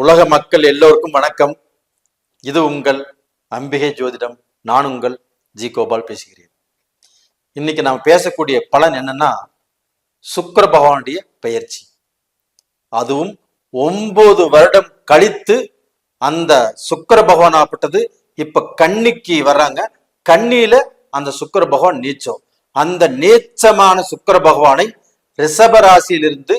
உலக மக்கள் எல்லோருக்கும் வணக்கம். இது உங்கள் அம்பிகை ஜோதிடம். நான் உங்கள் ஜி கோபால் பேசுகிறேன். இன்னைக்கு நாம் பேசக்கூடிய பலன் என்னன்னா சுக்கர பகவானுடைய பெயர்ச்சி. அதுவும் ஒன்பது வருடம் கழித்து அந்த சுக்கிர பகவான் ஆப்பட்டது இப்ப கன்னிக்கு வர்றாங்க. கண்ணியில அந்த சுக்கர பகவான் நீச்சம். அந்த நீச்சமான சுக்கிர பகவானை ரிஷப ராசியிலிருந்து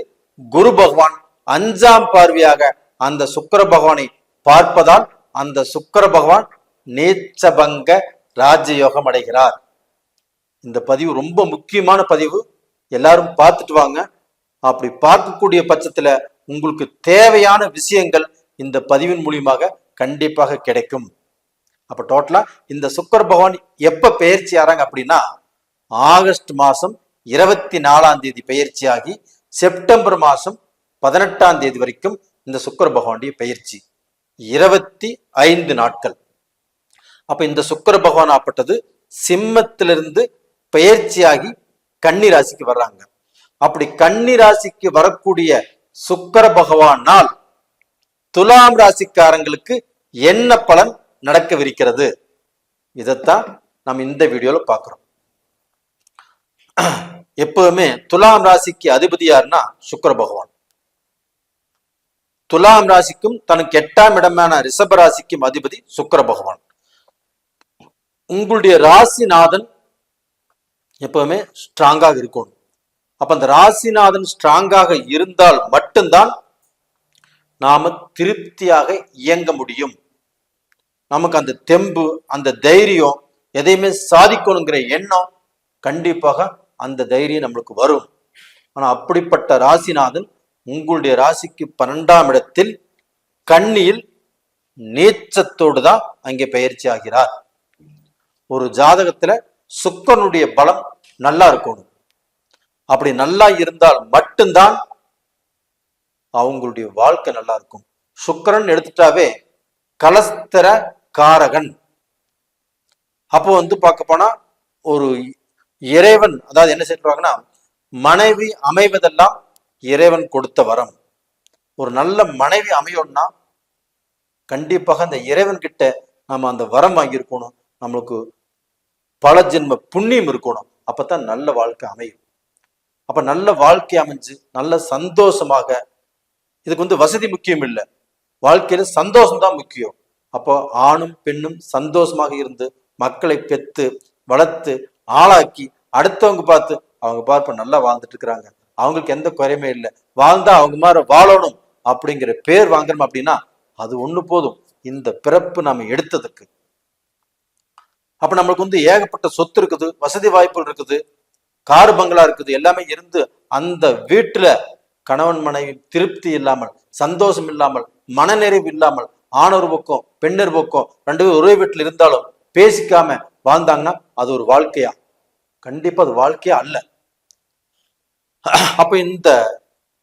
குரு பகவான் அஞ்சாம் பார்வையாக அந்த சுக்கர பகவானை பார்ப்பதால் அந்த சுக்கர பகவான் நேச்சபங்க ராஜயோகம் அடைகிறார். இந்த பதிவு ரொம்ப முக்கியமான பதிவு. எல்லாரும் பார்த்துட்டு வாங்க. அப்படி பார்க்கக்கூடிய பட்சத்துல உங்களுக்கு தேவையான விஷயங்கள் இந்த பதிவின் மூலியமாக கண்டிப்பாக கிடைக்கும். அப்ப டோட்டலா இந்த சுக்கர பகவான் எப்ப பயிற்சி ஆறாங்க அப்படின்னா ஆகஸ்ட் மாசம் இருபத்தி நாலாம் தேதி பயிற்சியாகி செப்டம்பர் மாசம் பதினெட்டாம் தேதி வரைக்கும் இந்த சுக்கிர பகவானுடைய பயிற்சி இருபத்தி ஐந்து நாட்கள். அப்ப இந்த சுக்கிர பகவான் ஆப்பட்டது சிம்மத்திலிருந்து பயிற்சியாகி கன்னி ராசிக்கு வர்றாங்க. அப்படி கன்னி ராசிக்கு வரக்கூடிய சுக்கர பகவானால் துலாம் ராசிக்காரங்களுக்கு என்ன பலன் நடக்கவிருக்கிறது? இதைத்தான் நம்ம இந்த வீடியோல பார்க்கிறோம். எப்பவுமே துலாம் ராசிக்கு அதிபதி யாருன்னா பகவான். துலாம் ராசிக்கும் தனக்கு எட்டாம் இடமான ரிஷப ராசிக்கும் அதிபதி சுக்கர பகவான். உங்களுடைய ராசிநாதன் எப்பவுமே ஸ்ட்ராங்காக இருக்கணும். அப்ப அந்த ராசிநாதன் ஸ்ட்ராங்காக இருந்தால் மட்டும்தான் நாம திருப்தியாக இயங்க முடியும். நமக்கு அந்த தெம்பு அந்த தைரியம் எதையுமே சாதிக்கணுங்கிற எண்ணம் கண்டிப்பாக அந்த தைரியம் நம்மளுக்கு வரும். ஆனா அப்படிப்பட்ட ராசிநாதன் உங்களுடைய ராசிக்கு பன்னெண்டாம் இடத்தில் கண்ணியில் நீச்சத்தோடு தான் அங்கே பயிற்சி ஆகிறார். ஒரு ஜாதகத்துல சுக்கரனுடைய பலம் நல்லா இருக்கணும். அப்படி நல்லா இருந்தால் மட்டும்தான் அவங்களுடைய வாழ்க்கை நல்லா இருக்கும். சுக்கரன் எடுத்துட்டாவே கலஸ்தர காரகன். அப்போ வந்து பார்க்க போனா ஒரு இறைவன் அதாவது என்ன சொல்றாங்கன்னா மனைவி அமைவதெல்லாம் இறைவன் கொடுத்த வரம். ஒரு நல்ல மனைவி அமையணும்னா கண்டிப்பாக அந்த இறைவன் கிட்ட நம்ம அந்த வரம் வாங்கியிருக்கணும். நம்மளுக்கு பல ஜென்ம புண்ணியம் இருக்கணும். அப்பதான் நல்ல வாழ்க்கை அமையும். அப்ப நல்ல வாழ்க்கை அமைஞ்சு நல்ல சந்தோஷமாக இதுக்கு வந்து வசதி முக்கியம் இல்லை. வாழ்க்கையில சந்தோஷம் தான் முக்கியம். அப்போ ஆணும் பெண்ணும் சந்தோஷமாக இருந்து மக்களை பெத்து வளர்த்து ஆளாக்கி அடுத்தவங்க பார்த்து அவங்க பார்ப்ப நல்லா வாழ்ந்துட்டு இருக்கிறாங்க. அவங்களுக்கு எந்த குறையுமே இல்லை. வாழ்ந்தா அவங்க மாதிரி வாழணும் அப்படிங்கிற பேர் வாங்குறோம் அப்படின்னா அது ஒண்ணு போதும். இந்த பிறப்பு நாம எடுத்ததுக்கு. அப்ப நம்மளுக்கு வந்து ஏகப்பட்ட சொத்து இருக்குது வசதி வாய்ப்புகள் இருக்குது கார் பங்களா இருக்குது எல்லாமே இருந்து அந்த வீட்டுல கணவன் மனைவி திருப்தி இல்லாமல் சந்தோஷம் இல்லாமல் மனநிறைவு இல்லாமல் ஆணவர் பக்கம் பெண்ணர் பக்கம் ரெண்டு பேரும் ஒரே வீட்டுல இருந்தாலும் பேசிக்காம வாழ்ந்தாங்கன்னா அது ஒரு வாழ்க்கையா? கண்டிப்பா அது வாழ்க்கையா அல்ல. அப்ப இந்த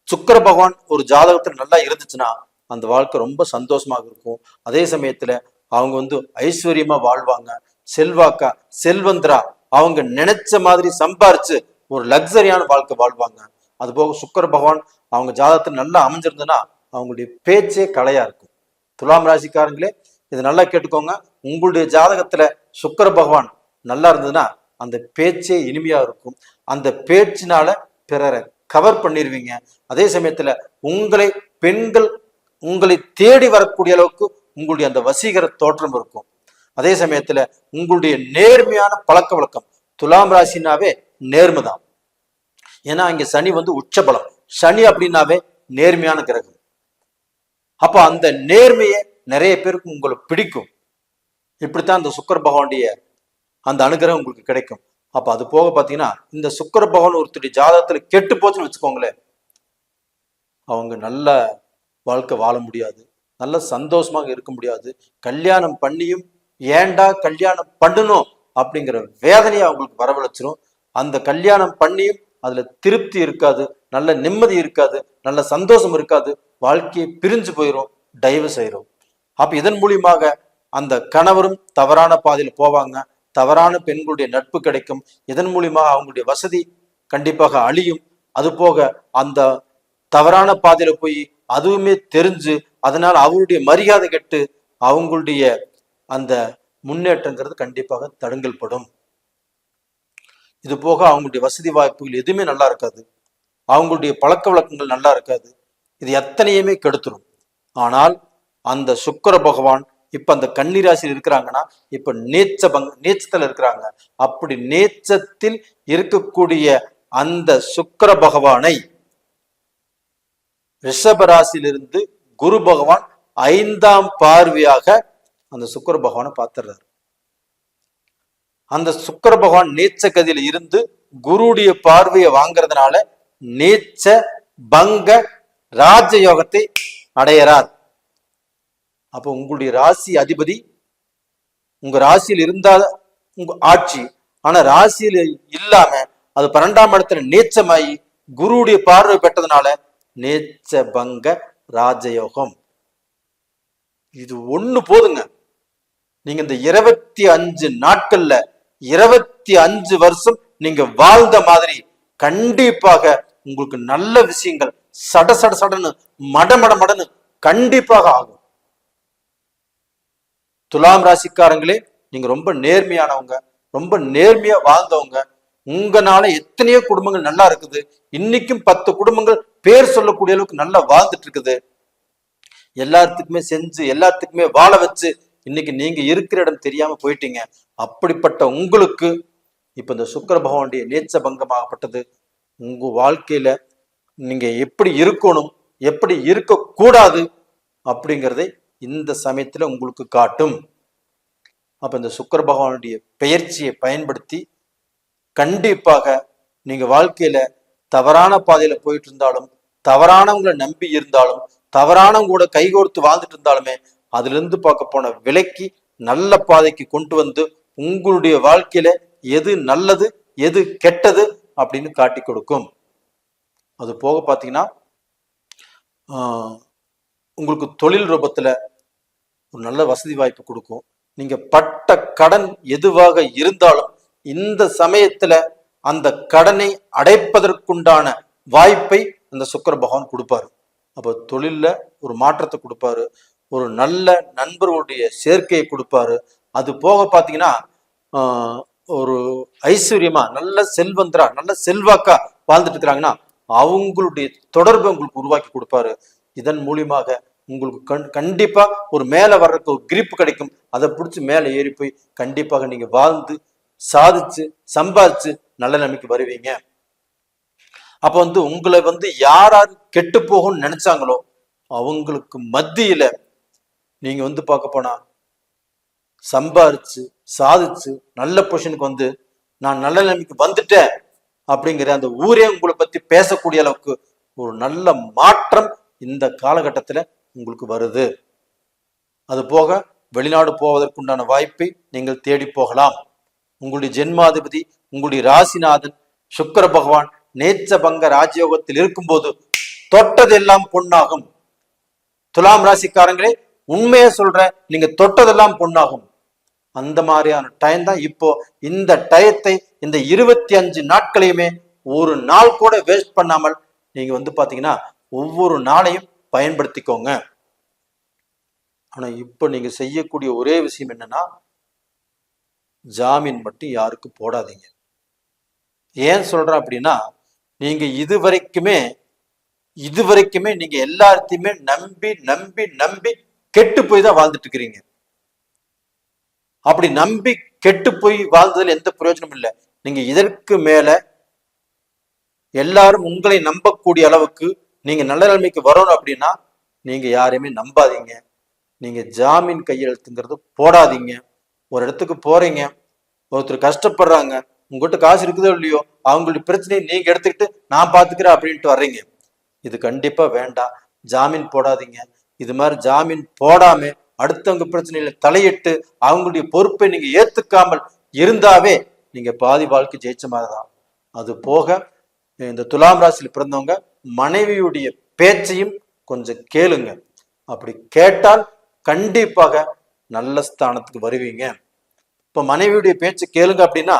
சுக்கர பகவான் ஒரு ஜாதகத்துல நல்லா இருந்துச்சுன்னா அந்த வாழ்க்கை ரொம்ப சந்தோஷமாக இருக்கும். அதே சமயத்துல அவங்க வந்து ஐஸ்வர்யமா வாழ்வாங்க. செல்வாக்கா செல்வந்தரா அவங்க நினைச்ச மாதிரி சம்பாரிச்சு ஒரு லக்ஸரியான வாழ்க்கை வாழ்வாங்க. அது போக சுக்கர பகவான் அவங்க ஜாதகத்துல நல்லா அமைஞ்சிருந்ததுன்னா அவங்களுடைய பேச்சே கலையா இருக்கும். துலாம் ராசிக்காரங்களே இது நல்லா கேட்டுக்கோங்க. உங்களுடைய ஜாதகத்துல சுக்கர பகவான் நல்லா இருந்ததுன்னா அந்த பேச்சே இனிமையா இருக்கும். அந்த பேச்சினால பிறரை கவர் பண்ணிடுவீங்க அதே சமயத்துல உங்களை பெண்கள் உங்களை தேடி வரக்கூடிய அளவுக்கு உங்களுடைய அந்த வசீகர தோற்றம் இருக்கும். அதே சமயத்துல உங்களுடைய நேர்மையான பழக்க வழக்கம் துலாம் ராசினாவே நேர்மை தான். ஏன்னா இங்க சனி வந்து உச்சபலம். சனி அப்படின்னாவே நேர்மையான கிரகம். அப்ப அந்த நேர்மையை நிறைய பேருக்கு உங்களை பிடிக்கும். இப்படித்தான் அந்த சுக்கர பகவானுடைய அந்த அனுகிரகம் உங்களுக்கு கிடைக்கும். அப்ப அது போக பாத்தீங்கன்னா இந்த சுக்கர பகவான் ஒருத்தருடைய ஜாதகத்துல கெட்டு போச்சுன்னு வச்சுக்கோங்களேன். அவங்க நல்ல வாழ்க்கை வாழ முடியாது. நல்ல சந்தோஷமாக இருக்க முடியாது. கல்யாணம் பண்ணியும் ஏன்டா கல்யாணம் பண்ணணும் அப்படிங்கிற வேதனையை அவங்களுக்கு வரவழைச்சிரும். அந்த கல்யாணம் பண்ணியும் அதுல திருப்தி இருக்காது நல்ல நிம்மதி இருக்காது நல்ல சந்தோஷம் இருக்காது வாழ்க்கையை பிரிஞ்சு போயிடும் டைவர்ஸ் ஆயிரும். அப்ப இதன் மூலியமாக அந்த கணவரும் தவறான பாதையில் போவாங்க. தவறான பெண்களுடைய நட்பு கிடைக்கும். இதன் மூலியமாக அவங்களுடைய வசதி கண்டிப்பாக அழியும். அது போக அந்த தவறான பாதையில போய் அதுவுமே தெரிஞ்சு அதனால அவருடைய மரியாதை கெட்டு அவங்களுடைய அந்த முன்னேற்றங்கிறது கண்டிப்பாக தடுங்கல் படும் இது போக அவங்களுடைய வசதி வாய்ப்புகள் எதுவுமே நல்லா இருக்காது. அவங்களுடைய பழக்க வழக்கங்கள் நல்லா இருக்காது. இது எத்தனையுமே கெடுத்துரும். ஆனால் அந்த சுக்கிர பகவான் இப்ப அந்த கன்னிராசியில் இருக்கிறாங்கன்னா இப்ப நேச்ச பங் நேச்சத்துல இருக்கிறாங்க. அப்படி நேச்சத்தில் இருக்கக்கூடிய அந்த சுக்கிர பகவானை ரிஷபராசியிலிருந்து குரு பகவான் ஐந்தாம் பார்வையாக அந்த சுக்கர பகவானை பார்த்துடுறாரு அந்த சுக்கர பகவான் நேச்ச கதியில இருந்து குருடைய பார்வையை வாங்குறதுனால நீச்ச பங்க ராஜயோகத்தை அடையறார். அப்போ உங்களுடைய ராசி அதிபதி உங்க ராசியில் இருந்தால் உங்க ஆட்சி ஆனா ராசியில் இல்லாம அது பன்னெண்டாம் இடத்துல நீச்சமாயி குருவுடைய பார்வை பெற்றதுனால நேச்ச பங்க ராஜயோகம். இது ஒண்ணு போதுங்க. நீங்க இந்த இருபத்தி அஞ்சு நாட்கள்ல இருபத்தி அஞ்சு வருஷம் நீங்க வாழ்ந்த மாதிரி கண்டிப்பாக உங்களுக்கு நல்ல விஷயங்கள் சட சட சடன்னு மட மட மடன்னு கண்டிப்பாக ஆகும். துலாம் ராசிக்காரங்களே நீங்க ரொம்ப நேர்மையானவங்க ரொம்ப நேர்மையா வாழ்ந்தவங்க. உங்களால எத்தனையோ குடும்பங்கள் நல்லா இருக்குது. இன்னைக்கும் பத்து குடும்பங்கள் பேர் சொல்லக்கூடிய அளவுக்கு நல்லா வாழ்ந்துட்டு இருக்குது. எல்லாத்துக்குமே செஞ்சு எல்லாத்துக்குமே வாழ வச்சு இன்னைக்கு நீங்க இருக்கிற இடம் தெரியாம போயிட்டீங்க. அப்படிப்பட்ட உங்களுக்கு இப்ப இந்த சுக்கர பகவானுடைய நேச்ச பங்கமாகப்பட்டது. உங்க வாழ்க்கையில நீங்க எப்படி இருக்கணும் எப்படி இருக்கக்கூடாது அப்படிங்கிறதை இந்த சமயத்தில் உங்களுக்கு காட்டும். அப்போ இந்த சுக்கர பகவானுடைய பெயர்ச்சியை பயன்படுத்தி கண்டிப்பாக நீங்கள் வாழ்க்கையில் தவறான பாதையில் போயிட்டு இருந்தாலும் தவறானவங்களை நம்பி இருந்தாலும் தவறானவங்க கூட கைகோர்த்து வாழ்ந்துட்டு இருந்தாலுமே அதுலேருந்து பார்க்க போன விலைக்கு நல்ல பாதைக்கு கொண்டு வந்து உங்களுடைய வாழ்க்கையில எது நல்லது எது கெட்டது அப்படின்னு காட்டி கொடுக்கும். அது போக பார்த்தீங்கன்னா உங்களுக்கு தொழில் ரூபத்தில் ஒரு நல்ல வசதி வாய்ப்பு கொடுக்கும். நீங்கள் பட்ட கடன் எதுவாக இருந்தாலும் இந்த சமயத்தில் அந்த கடனை அடைப்பதற்குண்டான வாய்ப்பை அந்த சுக்கர பகவான் கொடுப்பாரு. அப்போ தொழிலில் ஒரு மாற்றத்தை கொடுப்பாரு. ஒரு நல்ல நண்பர்களுடைய சேர்க்கையை கொடுப்பாரு. அது போக பார்த்தீங்கன்னா ஒரு ஐஸ்வர்யமா நல்ல செல்வந்தரா நல்ல செல்வாக்கா வாழ்ந்துட்டு இருக்கிறாங்கன்னா அவங்களுடைய தொடர்பை உங்களுக்கு உருவாக்கி கொடுப்பாரு. இதன் மூலியமாக உங்களுக்கு கண் கண்டிப்பாக ஒரு மேலே வர்றதுக்கு ஒரு கிரிப் கிடைக்கும். அதை பிடிச்சி மேலே ஏறி போய் கண்டிப்பாக நீங்க வாழ்ந்து சாதிச்சு சம்பாதிச்சு நல்ல நிலைமைக்கு வருவீங்க. அப்போ வந்து உங்களை வந்து யார் யார் கெட்டு போகும்னு நினைச்சாங்களோ அவங்களுக்கு மத்தியில நீங்க வந்து பார்க்க போனா சம்பாரிச்சு சாதிச்சு நல்ல பொசிஷனுக்கு வந்து நான் நல்ல நிலைமைக்கு வந்துட்டேன் அப்படிங்கிற அந்த ஊரே உங்களை பத்தி பேசக்கூடிய அளவுக்கு ஒரு நல்ல மாற்றம் இந்த காலகட்டத்துல உங்களுக்கு வருது. அது போக வெளிநாடு போவதற்குண்டான வாய்ப்பை நீங்கள் தேடி போகலாம். உங்களுடைய ஜென்மாதிபதி உங்களுடைய ராசிநாதன் சுக்கர பகவான் நேச்ச பங்க ராஜயோகத்தில் இருக்கும்போது தொட்டதெல்லாம் பொன்னாகும். துலாம் ராசிக்காரங்களே உண்மையை சொல்றேன் நீங்க தொட்டதெல்லாம் பொன்னாகும். அந்த மாதிரியான டைம் தான் இப்போ இந்த டயத்தை இந்த இருபத்தி அஞ்சு நாட்களையுமே ஒரு நாள் கூட வேஸ்ட் பண்ணாமல் நீங்க வந்து பாத்தீங்கன்னா ஒவ்வொரு நாளையும் பயன்படுத்திக்கோங்க. ஆனா இப்போ நீங்க செய்யக்கூடிய ஒரே விஷயம் என்னன்னா ஜாமீன் மட்டும் யாருக்கு போடாதீங்க. ஏன் சொல்றேன் அப்படின்னா நீங்க இது வரைக்குமே இது வரைக்குமே நீங்க எல்லாத்தையுமே நம்பி நம்பி நம்பி கெட்டு போய் தான் வாழ்ந்துட்டு இருக்கிறீங்க அப்படி நம்பி கெட்டு போய் வாழ்ந்ததுல எந்த பிரயோஜனமும் இல்லை. நீங்க இதற்கு மேல எல்லாரும் உங்களை நம்பக்கூடிய அளவுக்கு நீங்க நல்ல நிலைமைக்கு வரணும் அப்படின்னா நீங்க யாரையுமே நம்பாதீங்க. நீங்க ஜாமீன் கையெழுத்துங்கிறது போடாதீங்க. ஒரு இடத்துக்கு போறீங்க ஒருத்தர் கஷ்டப்படுறாங்க உங்ககிட்ட காசு இருக்குதோ இல்லையோ அவங்களுடைய பிரச்சனையை நீங்க எடுத்துக்கிட்டு நான் பாத்துக்கிறேன் அப்படின்ட்டு வர்றீங்க. இது கண்டிப்பா வேண்டாம். ஜாமீன் போடாதீங்க. இது மாதிரி ஜாமீன் போடாம அடுத்தவங்க பிரச்சனையில தலையிட்டு அவங்களுடைய பொறுப்பை நீங்க ஏத்துக்காமல் இருந்தாவே நீங்க பாதி வாழ்க்கை ஜெயிச்ச மாதிரிதான் அது போக இந்த துலாம் ராசியில் பிறந்தவங்க மனைவியுடைய பேச்சையும் கொஞ்சம் கேளுங்க. அப்படி கேட்டால் கண்டிப்பாக நல்ல ஸ்தானத்துக்கு வருவீங்க. இப்ப மனைவியுடைய பேச்சு கேளுங்க அப்படின்னா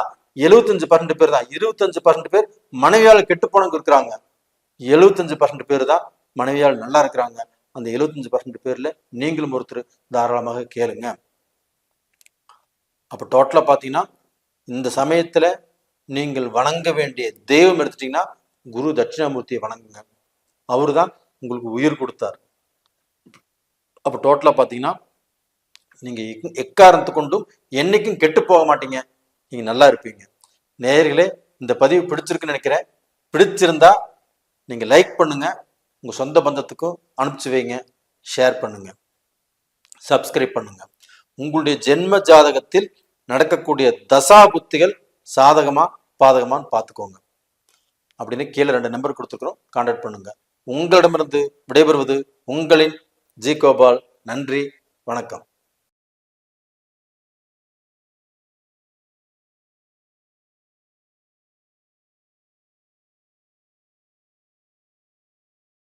எழுபத்தஞ்சு பர்சன்ட் பேர் தான். இருபத்தஞ்சு பர்சன்ட் பேர் மனைவியால கெட்டு போனவங்க இருக்கிறாங்க. எழுபத்தஞ்சு பர்சன்ட் பேர் தான் மனைவியால் நல்லா இருக்கிறாங்க. அந்த எழுபத்தஞ்சு பர்சன்ட் பேர்ல நீங்களும் ஒருத்தர் தாராளமாக கேளுங்க. அப்போ டோட்டலாக பார்த்தீங்கன்னா இந்த சமயத்துல நீங்கள் வணங்க வேண்டிய தெய்வம் எடுத்துட்டீங்கன்னா குரு தட்சிணாமூர்த்தியை வணங்குங்க. அவரு தான் உங்களுக்கு உயிர் கொடுத்தார். அப்போ டோட்டலாக பார்த்தீங்கன்னா நீங்கள் எக்- எக்காரணத்து கொண்டும் என்னைக்கும் கெட்டு போக மாட்டீங்க. நீங்கள் நல்லா இருப்பீங்க. நேர்களே இந்த பதிவு பிடிச்சிருக்குன்னு நினைக்கிறேன். பிடிச்சிருந்தா நீங்கள் லைக் பண்ணுங்கள் உங்கள் சொந்த பந்தத்துக்கும் அனுப்பிச்சு வைங்க. ஷேர் பண்ணுங்க. சப்ஸ்கிரைப் பண்ணுங்கள் உங்களுடைய ஜென்ம ஜாதகத்தில் நடக்கக்கூடிய தசா புத்திகள் சாதகமாக பாதகமான்னு பார்த்துக்கோங்க அப்படின்னு கீழே ரெண்டு நம்பர் கொடுத்துருக்குறோம். கான்டாக்ட் பண்ணுங்க. உங்களிடமிருந்து விடைபெறுவது உங்களின் ஜி கோபால். நன்றி. வணக்கம்.